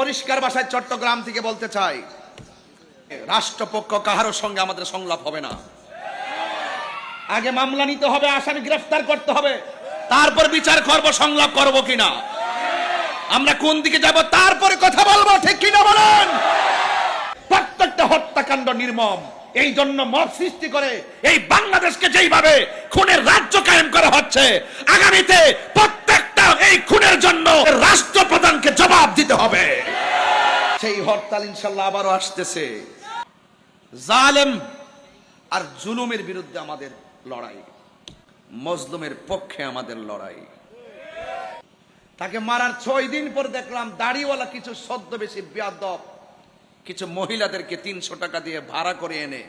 পরিষ্কার ভাষায় চট্টগ্রাম থেকে বলতে চাই, রাষ্ট্রপক্ষ কাহারও সঙ্গে আমাদের সংলাপ হবে না। আগে মামলা নিতে হবে, আসামি গ্রেফতার করতে হবে। তারপর বিচার করব, সংলাপ করব কিনা। আমরা কোন দিকে যাব, তারপরে কথা বলব, ঠিক কিনা বলেন? প্রত্যেকটা হত্যাকাণ্ড নির্মম। এই জন্য মত সৃষ্টি করে এই বাংলাদেশকে যেইভাবে খুনের রাজ্য কায়েম করা হচ্ছে, আগামীতে প্রত্যেকটা এই খুনের জন্য রাষ্ট্রপ্রধানকে জবাব দিতে হবে। সেই হরতাল ইনশাল্লাহ আবারও আসতেছে। জালেম আর জুলুমের বিরুদ্ধে আমাদের লড়াই। মজলুমের পক্ষে আমাদের লড়াই। তাকে মারার ছয় দিন পর দেখলাম দাড়িওয়ালা কিছু সদ্য বেশি বেয়াদব, কিছু মহিলাদেরকে তিনশো টাকা দিয়ে ভাড়া করে এনে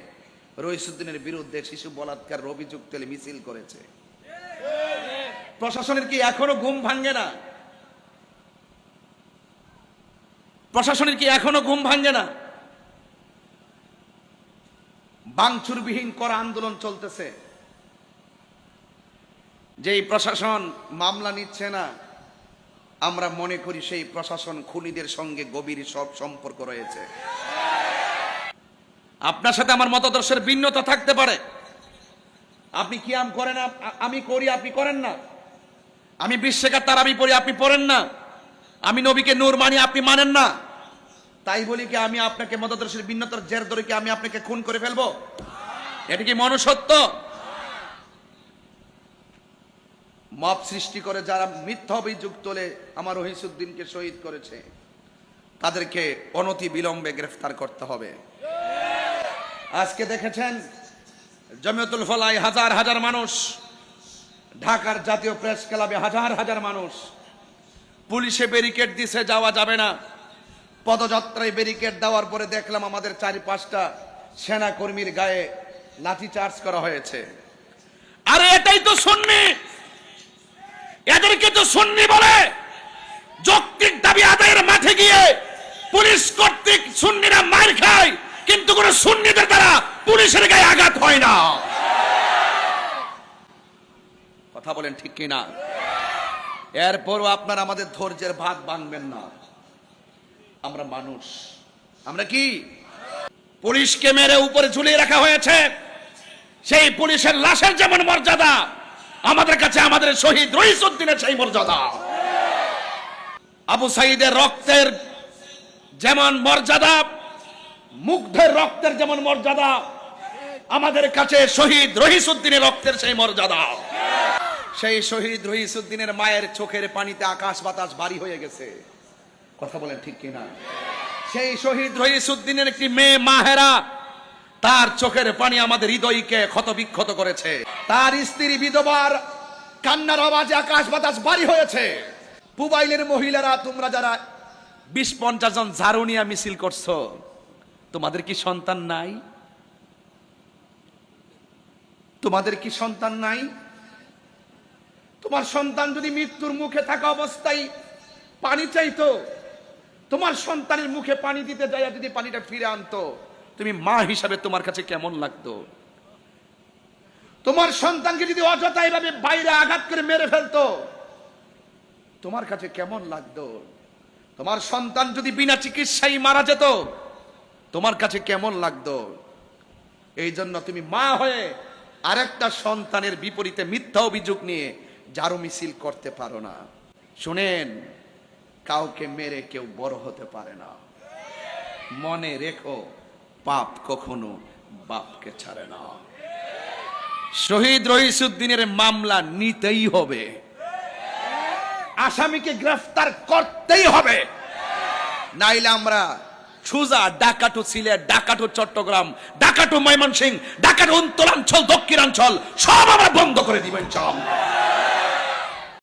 রইসুদ্দিনের বিরুদ্ধে শিশু বলাৎকার অভিযোগ তুলে মিছিল করেছে। প্রশাসনের কি এখনও ঘুম ভাঙ্গে না? প্রশাসনের কি এখনও ঘুম ভাঙ্গে না? বাংচুরবিহীন করা আন্দোলন চলতেছে। যেই প্রশাসন মামলা নিচ্ছে না, আমরা মনে করি সেই প্রশাসন খুনিদের সঙ্গে গভীর সব সম্পর্ক রয়েছে। আপনার সাথে আমার মতাদর্শের ভিন্নতা থাকতে পারে। আপনি কি আম করেন আমি করি, আপনি করেন না? আমি বিশ্বেকার তার আমি পড়ি, আপনি পড়েন না। আমি নবীকে নূর মানি, আপনি মানেন না। তাই বলি কি, আমি আপনাকে মতাদর্শের ভিন্নতার জের ধরে কি আমি আপনাকে খুন করে ফেলব? এটা কি মনুষ্যত্ব? মব সৃষ্টি করে যারা মিথ্যা অভিযোগ তোলে, আমার রহিসুদ্দিনকে শহীদ করেছে। তাদেরকে অনতি বিলম্বে গ্রেফতার করতে হবে। আজকে দেখেছেন, জমিয়তুল ফলাই হাজার হাজার মানুষ ঢাকার জাতীয় প্রেস ক্লাবে হাজার হাজার মানুষ। পুলিশে ব্যারিকেড দিছে, যাওয়া যাবে না। পদযাত্রায় ব্যারিকেড দেওয়ার পরে দেখলাম আমাদের চারি পাঁচটা সেনা কর্মীর গায়ে লাঠি চার্জ করা হয়েছে। আরে এটাই তো শুননি এদেরকে তো সুন্নি বলে! যৌক্তিক দাবি আদায়ের মাঠে গিয়ে পুলিশ কর্তৃক সুন্নিরা মার খায়, কিন্তু কোন সুন্নিদের দ্বারা পুলিশের গায়ে আঘাত হয় না কথা বলেন ঠিক কিনা? এরপরও আপনার আমাদের ধৈর্যের ভাত ভাঙবেন না। আমরা মানুষ। আমরা কি? পুলিশকে মেরে উপরে ঝুলিয়ে রাখা হয়েছে। সেই পুলিশের লাশের যেমন মর্যাদা, আমাদের কাছে আমাদের শহীদ রহিসুদ্দিনের সেই মর্যাদা। আবু সাইদের রক্তের যেমন মর্যাদা, মুগ্ধের রক্তের যেমন মর্যাদা, আমাদের কাছে শহীদ রহিসুদ্দিনের রক্তের সেই মর্যাদা। সেই শহীদ রহিসুদ্দিনের মায়ের চোখের পানিতে আকাশ বাতাস ভারী হয়ে গেছে। কথা বলেন ঠিক কিনা? সেই শহীদ রহিসুদ্দিনের একটি মেয়ে মাহেরা, তার চোখের পানি আমাদের হৃদয়কে ক্ষতবিক্ষত করেছে। তার স্ত্রী বিধবার, কান্নার আওয়াজে আকাশ বাতাস ভারী হয়েছে। পুবাইলের মহিলারা, তোমরা যারা বিশ পঞ্চাশ জন ঝাড়ুনিয়া মিছিল করছ, তোমাদের কি সন্তান নাই? তোমাদের কি সন্তান নাই? তোমার সন্তান যদি মৃত্যুর মুখে থাকা অবস্থায় পানি চাইতো, তোমার সন্তানের মুখে পানি দিতে যায় যদি পানিটা ফিরে আনতো, তুমি মা হিসাবে তোমার কাছে কেমন লাগতো? তোমার সন্তানকে যদি অযথা এভাবে বাইরে আঘাত করে মেরে ফেলতো, তোমার কাছে কেমন লাগতো? তোমার সন্তান যদি বিনা চিকিৎসায় মারা যেত, তোমার কাছে কেমন লাগতো? এই জন্য তুমি মা হয়ে আরেকটা সন্তানের বিপরীতে মিথ্যা অভিযোগ নিয়ে জারু মিছিল করতে পারো না। শুনেন, কাউকে মেরে কেউ বড় হতে পারে না। মনে রেখো, পাপ কখনো বাপকে ছাড়ে না। শহীদ রহিসুদ্দিনের মামলা নিতেই হবে। আসামিকে গ্রেফতার করতেই হবে। নাইলে আমরা সুজা ডাকাটু সিলেট ডাকাটু চট্টগ্রাম ডাকাটু ময়মনসিং ডাকাটু উত্তরাঞ্চল দক্ষিণাঞ্চল, সব আমরা বন্ধ করে দিবেন সব